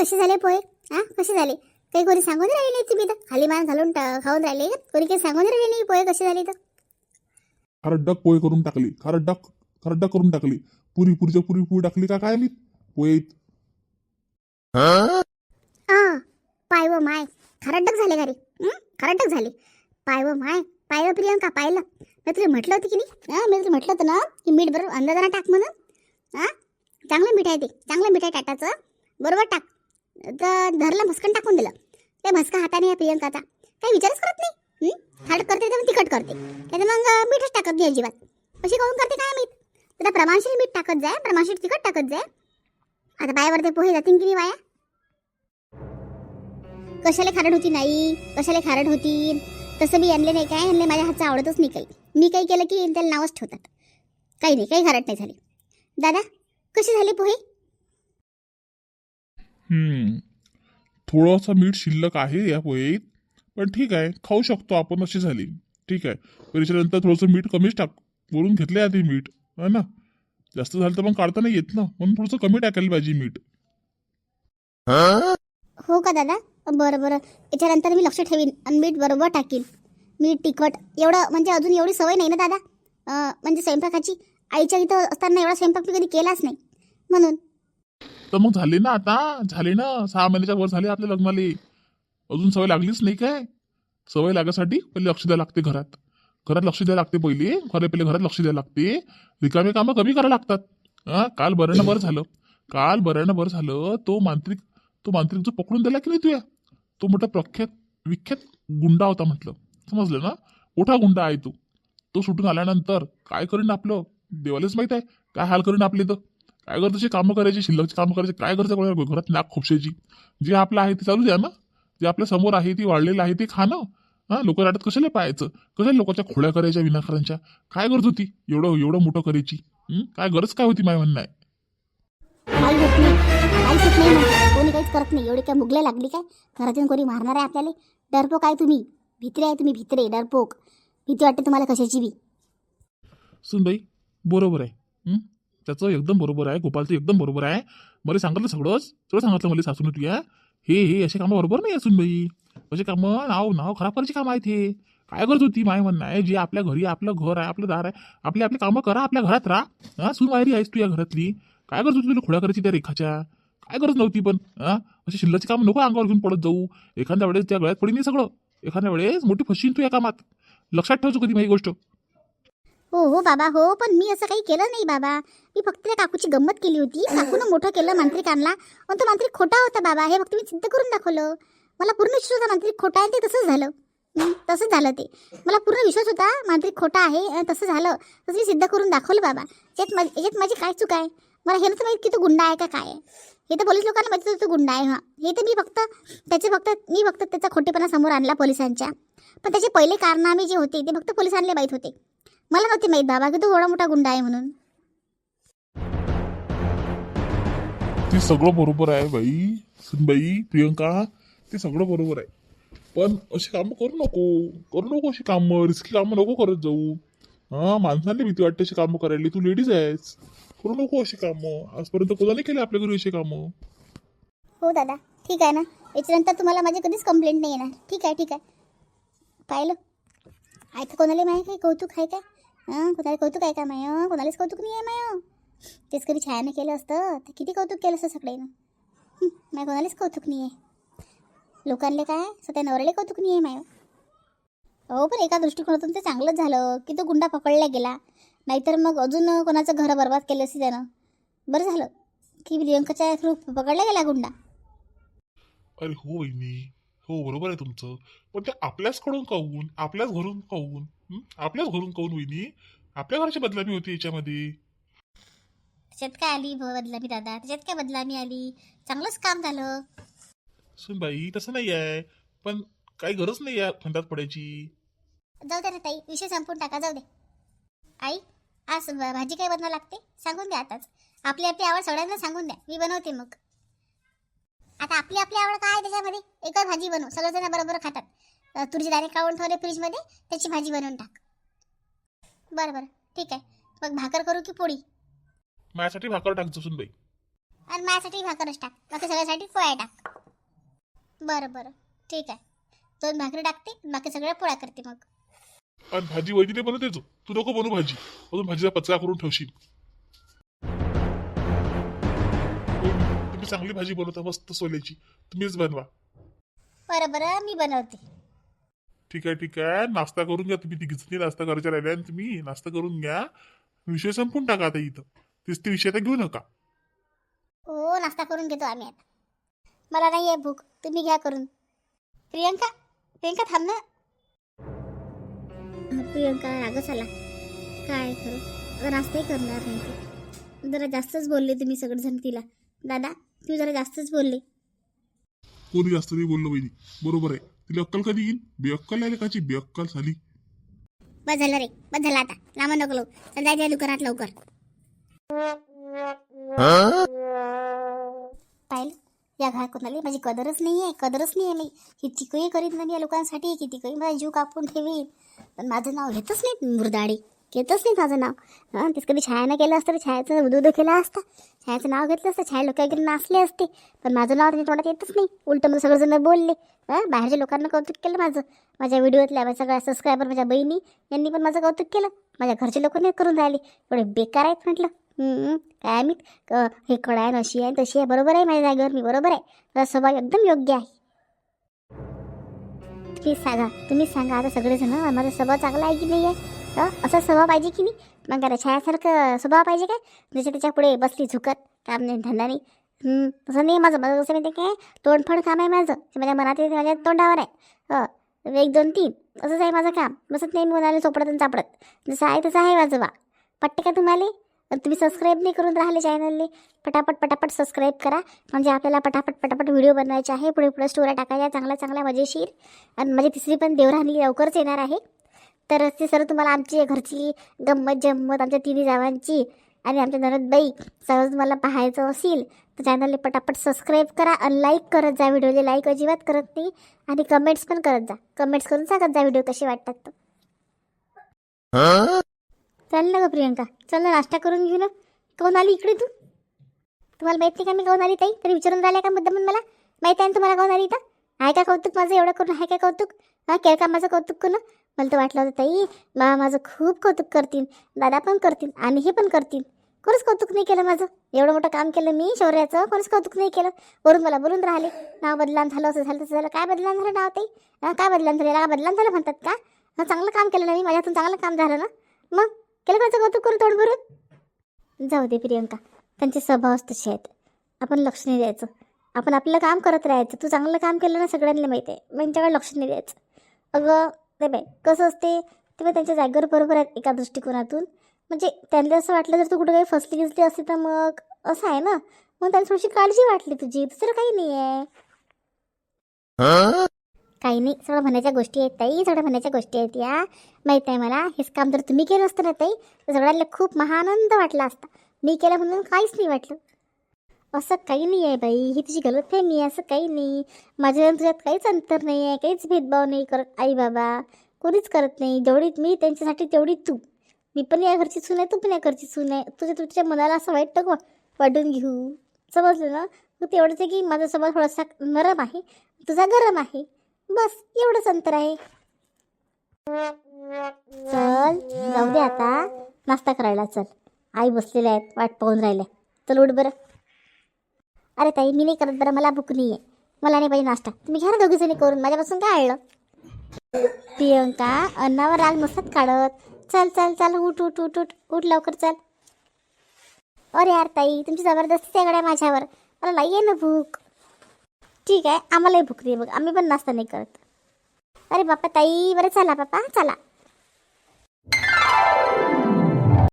कसे झाले पोहे? हा कसे झाले? काही कोणी सांगून राहिले नाही तुम्ही तर. खाली मान घालून खाऊन राहिले? कोणी काही सांगून राहिले नाही पोहे कसे झाले तर? खरड्डक पोहे करून टाकली. खरड्डक खरड्डक करून टाकली. पुरी पुरीच्या पुरी पुरी टाकली का? काय मी पोहेत आ पाय व माय. खरड्डक झाले का रे हं? खरड्डक झाले. पाय व माय. पाय व प्रियंका पाहिलं मी तुला म्हटलं होतं की नाही? हां मी तुला म्हटलं होतं ना की मीठ बरोबर अंदाजानं टाक म्हणून. हां चांगलं मीठ आहे ते. चांगलं मीठ आहे टाटाचं. बरोबर टाक. तर धरलं भस्कन टाकून दिलं. ते भस्का हाताने या प्रियंकाचा. काही विचारच करत नाही. हं? करते तर तिखट करते. त्याचं मग मीठच टाकत नाही अजिबात. अशी काऊन करते काय मीठ तर प्रमाणशीर मीठ टाकत जाय प्रमाणशीर तिखट टाकत जाय. आता बायावर ते पोहे जातील की नाही वाया कशाला खारट होती नाही? कशाला खारट होती तसं मी आणले नाही काय? आणले माझ्या हातचं आवडतच नाही काही. मी काही केलं की त्याला नावच ठेवतात. काही नाही काही खारट नाही झाली. दादा कसे झाले पोहे? हम्म. थोडंसं मीठ शिल्लक आहे या पोहेत पण ठीक आहे खाऊ शकतो आपण अशी झाली. ठीक आहे. पण थोडंसं मीठ कमीच टाक वरून घेतले आधी मीठ. है ना? जास्त झालं तर मग काढता नाही येत ना? म्हणून थोडंसं कमी टाकायला पाहिजे मीठ. हो का दादा? बरं बरं. याच्यानंतर मी लक्ष ठेवीन आणि मीठ बरोबर टाकीन. मीठ तिखट एवढं म्हणजे अजून एवढी सवय नाही ना दादा? अं, म्हणजे स्वयंपाकाची? आईच्या इथं असताना एवढा स्वयंपाक मी कधी केलाच नाही. म्हणून. तर मग झाले ना आता? झाले ना? सहा महिन्याच्या वर झाले आपल्या लग्नाला. अजून सवय लागलीच नाही काय? सवय लागासाठी पहिले लक्ष द्यायला लागते घरात. घरात लक्ष द्यायला लागते पहिले. खरे पहिले घरात लक्ष द्यायला लागते. रिकामे कामं कमी करायला लागतात. हा? काल बरं बरं झालं. काल बरं बरं झालं. तो मांत्रिक तो मांत्रिक जो पकडून दिला की नाही तुया? तो मोठा प्रख्यात विख्यात गुंडा होता म्हटलं. समजलं ना? मोठा गुंडा आहे तो. तो सुटून आल्यानंतर काय करीन आपलं? देवालाच माहीत आहे. काय हाल करीन आपले तर? काय करतो कामं करायची? शिल्लकची कामं करायची? काय करतं कोणाला घरात? नाक खोपशायची. जे आपलं आहे ते चालू द्या ना. जे आपल्यासमोर आहे ती वाढलेलं आहे ते खाणं हा लोक राहतात कशाला पाहायचं? कशाला लोकांच्या खोड्या करायच्या विनाकारांच्या काय करत होती? एवढं एवढं मोठं करायची? काय गरज काय होती माझ्या म्हणणं आहे. कोणी काहीच करत नाही. एवढी काय मुगले लागली काय? घरातून कोणी मारणार आहे आपल्याला? डरपोक आहे तुम्ही. भित्रे आहे तुम्ही भित्रे. डरपोक. भीती वाटते तुम्हाला कशाची बी. सुनबाई बरोबर आहे? त्याचं एकदम बरोबर आहे गोपालचं एकदम बरोबर आहे. मला सांगितलं सगळंच. सगळं सांगितलं मला सासून तुया हे हे असे कामं बरोबर नाही असून बाई असे कामं नाव नाव खराब करायची कामं आहेत हे. काय करत होती माय म्हणणं आहे? जे आपल्या घरी आपलं घर आहे आपलं दार आहे आपले आपले कामं करा आपल्या घरात राहा. हां सून आहेस तू या घरातली. काय करत होती तुला खोड्या करायची त्या रेखाच्या? काय गरज नव्हती पण हां? अशी शिल्लकची कामं नको अंगावर घेऊन पडत जाऊ. एखाद्या वेळेस त्या गळ्यात पडी नाही सगळं. एखाद्या वेळेस मोठी फसशील तू या कामात. लक्षात ठेवतो कधी माझी गोष्ट. हो हो बाबा हो पण मी असं काही केलं नाही बाबा. मी फक्त त्या काकूची गंमत केली होती. काकूनं मोठं केलं मांत्रिक आणला पण तो मांत्रिक खोटा होता बाबा. हे फक्त मी सिद्ध करून दाखवलं. मला पूर्ण विश्वास होता मांत्रिक खोटा आहे ते तसंच झालं. तसंच झालं ते. मला पूर्ण विश्वास होता मांत्रिक खोटा आहे तसं झालं. तसं मी सिद्ध करून दाखवलं बाबा. याच्यात माझी याच्यात माझी काय चूक आहे? मला हे नव्हतं माहीत की तो गुंडा आहे का काय आहे. हे तर पोलीस लोकांना माहिती होतं तो गुंडा आहे हा. हे तर मी फक्त त्याचे फक्त मी फक्त त्याचा खोटेपणा समोर आणला पोलिसांच्या. पण त्याचे पहिले कारनामे जे होते ते फक्त पोलिसांना माहीत होते. मला नव्हते माहीत बाबा की तो एवढा मोठा गुंडा आहे म्हणून. ते सगळं बरोबर आहे बाई सुनबाई प्रियंका ते सगळं बरोबर आहे. पण अशी कामं करू नको करू नको अशी कामं रिस्की कामं नको करत जाऊ. हा माणसांना भीती वाटते अशी कामं करायला तू लेडीज आहेस. करू नको अशी कामं. आजपर्यंत कोणाला केले आपल्या घरी अशी कामं? हो दादा ठीक आहे ना. याच्यानंतर तुम्हाला माझी कधीच कंप्लेंट नाही येणार. ठीक आहे ठीक आहे. पाहिलं? आहे का कोणाला माय काय कौतुक आहे काय हां कोणाला कौतुक आहे का माय? कोणालाच कौतुक नाही आहे माय. तेच कधी छायानं केलं असतं तर किती कौतुक केलं असतं सगळ्यांना. माय कोणालाच कौतुक नाही आहे. लोकांना काय? स्वतः नवऱ्याला कौतुक नाही आहे माय. हो पण एका दृष्टिकोनातून ते चांगलंच झालं की तो गुंडा पकडला गेला. नाहीतर मग अजून कोणाचं घर बरबाद केलं असते त्यानं. बरं झालं. की प्रियंकाच्या थ्रू पकडला गेला गुंडा. अरे हो वहिनी हो बरोबर आहे तुमचं. पण ते आपल्याचकडून काहून आपल्याच घरून काहून हं? आपल्याच घरून काहून वहिनी? आपल्या घरची बदलामी होती याच्यामध्ये? त्याच्यात काय आली ब- बदलामी दादा? त्याच्यात काय बदलामी आली? चांगलंच काम झालं. सुनबाई तसं नाही आहे. पण काही गरज नाही आहे फंदात पडायची. जाऊ दे ना ताई विषय संपून टाका जाऊ दे. आई आज भ- भाजी काय बनवावं लागते? सांगून द्या आताच. आपली आपली आवड सगळ्यांना सांगून द्या. मी बनवते मग. आता आपली आपली आवड काय त्याच्यामध्ये? एकच भाजी बनव. सगळेजण बरोबर खातात. तुरीचे दाणे काढून ठेवले फ्रीजमध्ये त्याची भाजी बनवून टाक. बरं बरं. ठीक आहे. मग भाकर करू की पोळी? माझ्यासाठी भाकर टाकतो सुनबाई आणि माझ्यासाठी भाकरच टाक. बाकी सगळ्यासाठी पोळ्या टाक. बरं बरं. ठीक आहे. दोन भाकरी टाकते बाकी सगळ्या पोळ्या करते मग. आणि भाजी वैदिने बनवते तू नको बनवू भाजी. अजून भाजीचा पचका करून ठेवशील. चांगली भाजी बनवता मस्त सोल्याची. तुम्हीच बनवा. बरं बरं मी बनवते. ठीक आहे ठीक आहे. नाश्ता करून घ्या तुम्ही तिघी नाश्ता करायच्या राहिल्या आणि तुम्ही नाश्ता करून घ्या. विषय संपून टाका आता इथं. तेच ते विषय आता घेऊ नका. हो नाश्ता करून घेतो आम्ही आता. मला नाही आहे भूक. तुम्ही घ्या करून. प्रियंका प्रियंका थांब ना. प्रियंका रागच आला. काय आता नाश्ताही करणार नाही ती. जरा जास्तच बोलले तुम्ही सगळेजण तिला. दादा तुम्ही जरा जास्तच बोलले. कोणी जास्त नाही बोललं बहिणी बरोबर आहे. तिला अक्कल कधी येईल? बेअक्कल आहे काची बेअक्कल झाली. बस झालं रे. बस झालं आता. लांब नको लो चल जायचं दुकानात लवकर. पाहिलं? या घरात कोणाला? माझी कदरच नाही आहे कदरच नाही आहे मी. किती काही करीत नाही या लोकांसाठी. किती काही माझा जीव कापून ठेवीन. पण माझं नाव घेतच नाही मुरदाडी. घेतच नाही माझं नाव. हां तेच कधी छायानं केलं असतं तर छायाचं उदू उदू केलं असतं. छायाचं नाव घेतलं असतं छाया लोक वगैरे नाचले असते. पण माझं नाव त्याच्या तोंडात येतच नाही. उलटं मला सगळेजण बोलले. हां बाहेरच्या लोकांना कौतुक केलं माझं. माझ्या व्हिडिओतल्या माझ्या सगळ्या सबस्क्रायबर माझ्या बहिणी यांनी पण माझं कौतुक केलं. माझ्या घरचे लोक नाही करून राहिले. एवढे बेकार आहेत म्हटलं. काय मी हे कळायन आहे अशी आहे तशी आहे. बरोबर आहे माझ्या जागेवर मी बरोबर आहे. माझा स्वभाव एकदम योग्य आहे. तुम्ही सांगा तुम्ही सांगा आता सगळेजण माझा स्वभाव चांगला आहे की नाही आहे? तर असा स्वभाव पाहिजे की नाही? मग काय छायासारखं स्वभाव पाहिजे काय? जसे त्याच्या पुढे बसली झुकत. काम नाही धंदा नाही. तसं नाही माझं. माझं कसं माहिती काय तोंडफड काम आहे माझं. माझ्या मनात येते माझ्या तोंडावर आहे. हो. एक दोन तीन. असंच आहे माझं काम. बसत नाही मी म्हणाले चोपडत आणि चापडत. जसं आहे तसं आहे माझं बा. पटते का तुम्हाला? तुम्ही सबस्क्राईब नाही करून राहिले चॅनलने पटापट पटापट सबस्क्राईब करा. म्हणजे आपल्याला पटापट पटापट व्हिडिओ बनवायचे आहे. पुढे पुढे स्टोऱ्या टाकायच्या. चांगल्या चांगल्या मजेशीर. आणि माझी तिसरी पण देवराणी लवकरच येणार आहे. तर ते सर तुम्हाला आमची घरची. गंमत जम्मत आमच्या तिन्ही जावांची. आणि आमच्या नरदबाई सर्व तुम्हाला पाहायचं असेल तर चॅनलने पटापट सबस्क्राईब करा आणि लाईक करत जा. व्हिडिओला लाईक अजिबात करत नाही. आणि कमेंट्स पण करत जा. कमेंट्स करून सांगत जा व्हिडिओ कसे वाटतात तर. चल ना ग प्रियंका. चल ना नाश्ता करून घेऊ ना. कोण आली इकडे तू? तुम्हाला माहीत नाही का मी कोण आली ताई? तरी विचारून राहिल्या का मुद्दा मला? माहिती आहे ना तुम्हाला कोण आली तर आहे का कौतुक? माझं एवढं करून आहे का कौतुक? हा केळ का माझं कौतुक करून मला तर वाटलं होतं ताई मा माझं खूप कौतुक करतील दादा पण करतील आणि हे पण करतील. कोणीच कौतुक नाही केलं माझं. एवढं मोठं काम केलं मी शौर्याचं कोणीच कौतुक नाही केलं. वरून मला बोलून राहिले नाव बदलान झालं असं झालं तसं झालं काय बदलान झालं नाव ताई? काय बदलान झालं? का बदलान झालं म्हणतात का? हां चांगलं काम केलं ना मी माझ्यातून चांगलं काम झालं ना? मग केलं माझं कौतुक करून तोंड भरून? जाऊ दे प्रियंका त्यांचे स्वभावच तसे आहेत. आपण लक्ष नाही द्यायचं. आपण आपलं काम करत राहायचं. तू चांगलं काम केलं ना सगळ्यांना माहिती आहे. मग त्यांच्याकडे लक्ष नाही द्यायचं. अगं ते बाय कसं असते? ते बाई त्यांच्या जागेवर बरोबर आहेत एका दृष्टिकोनातून. म्हणजे त्यांना असं वाटलं जर तू कुठं काही फसली गिसली असते तर मग असं आहे ना? मग त्यांना थोडीशी काळजी वाटली तुझी. दुसरं काही नाही आहे. काही नाही सगळं म्हणायच्या गोष्टी आहेत ताई. सगळ्या म्हणायच्या गोष्टी आहेत या. माहीत आहे मला हेच काम जर तुम्ही केलं असतं ना ताई तर सगळ्यांना खूप महाआनंद वाटला असता. मी केलं म्हणून काहीच नाही वाटलं. असं काही नाही आहे बाई. ही तुझी गलतफहमी आहे असं काही नाही. माझ्या आणि तुझ्यात काहीच अंतर नाही आहे काहीच भेदभाव नाही करत आई बाबा. कोणीच करत नाही. जेवढी मी त्यांच्यासाठी तेवढी तू. मी पण या घरची सून आहे तू पण या घरची सून आहे. तुझ्या तुझ्या मनाला असं वाईट नको वाटून घेऊ. समजलं ना? तू तेवढंच आहे की माझा स्वभाव थोडासा नरम आहे. तुझा गरम आहे. बस एवढंच अंतर आहे. चल जाऊ दे आता. नाश्ता करायला चल. आई बसलेल्या आहेत वाट पाहून राहिल्या. चल उठ बरं. अरे ताई मी नाही करत बरं मला भूक नाही आहे मला नाही पाहिजे नाश्ता. तुम्ही घ्या ना दोघी जणी करून माझ्यापासून काय आळलं प्रियंका अन्नावर राग नसतात काढत. चल चल चल उठ उठ उठ उठ उठ लवकर चल. अरे यार ताई तुमची जबरदस्ती आहे माझ्यावर. मला नाही आहे ना भूक. ठीक आहे आम्हालाही भूक नाही बघ आम्ही पण नाश्ता नाही करत. अरे बापा ताई बरं चला बापा चला.